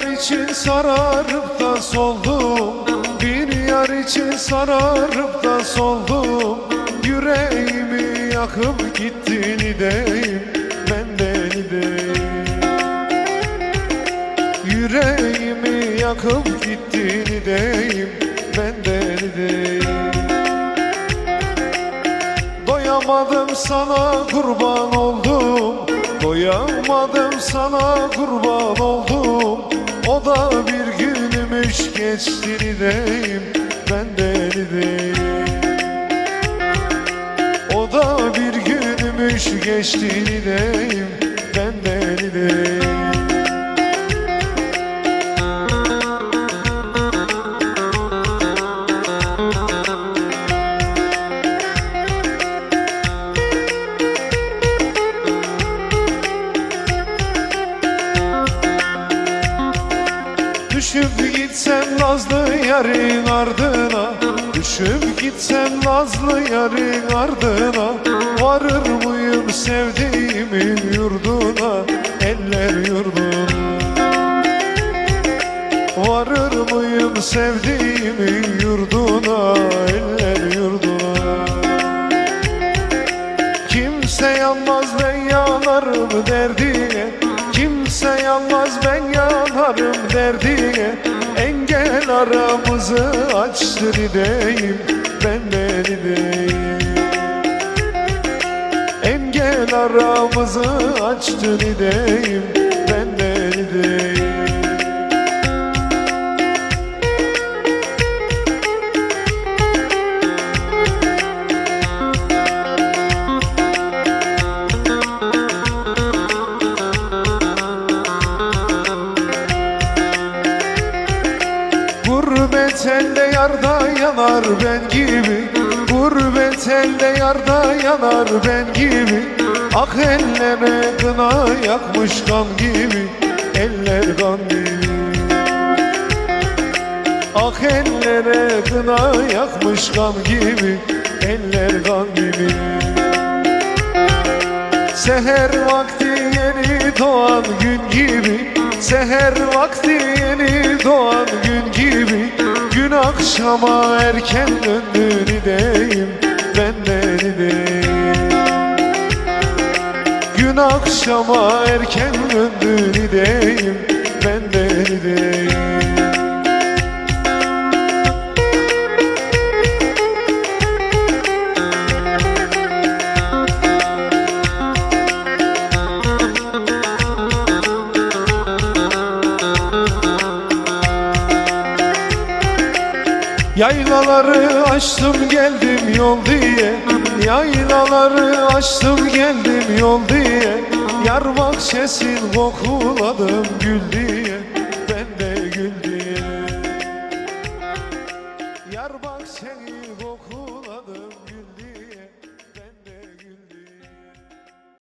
yar için sararıp da soldum. Bir yar için sararıp da soldum. Yüreğimi yakıp gittin ideyim. Benden ideyim. Yüreğimi yakıp gittin ideyim. Benden ideyim. Doyamadım sana kurban oldum Doyamadım sana kurban oldum. O da bir günümüş geçti nideyim Benden ideyim O da bir günümüş geçti nideyim Düşüp gitsem nazlı yarın ardına Düşüp gitsem nazlı yarın ardına Varır mıyım sevdiğimin yurduna Eller yurduna? Varır mıyım sevdiğimin yurduna Eller yurduna? Kimse yanmaz ben yanarım derdine Kimse yanmaz ben yanarım derdine Engel aramızı açtı diyeyim Benden diyeyim Engel aramızı açtı diyeyim Benden diyeyim Gurbet elde yarda yanar ben gibi. Gurbet elde yarda yanar ben gibi. Ak ellere kına yakmış kan gibi. Eller kan gibi. Ak ellere kına yakmış kan gibi. Eller kan gibi. Seher vakti yeni doğan gün gibi. Seher vakti yeni doğan gün gibi Gün akşama erken döndü nideyim Benden ideyim Gün akşama erken döndü nideyim Benden ideyim Yaylaları açtım geldim yol diye. Yaylaları açtım geldim yol diye. Yar bahçesin kokuladım gül diye. Ben de gül diye. Yar bahçeni kokuladım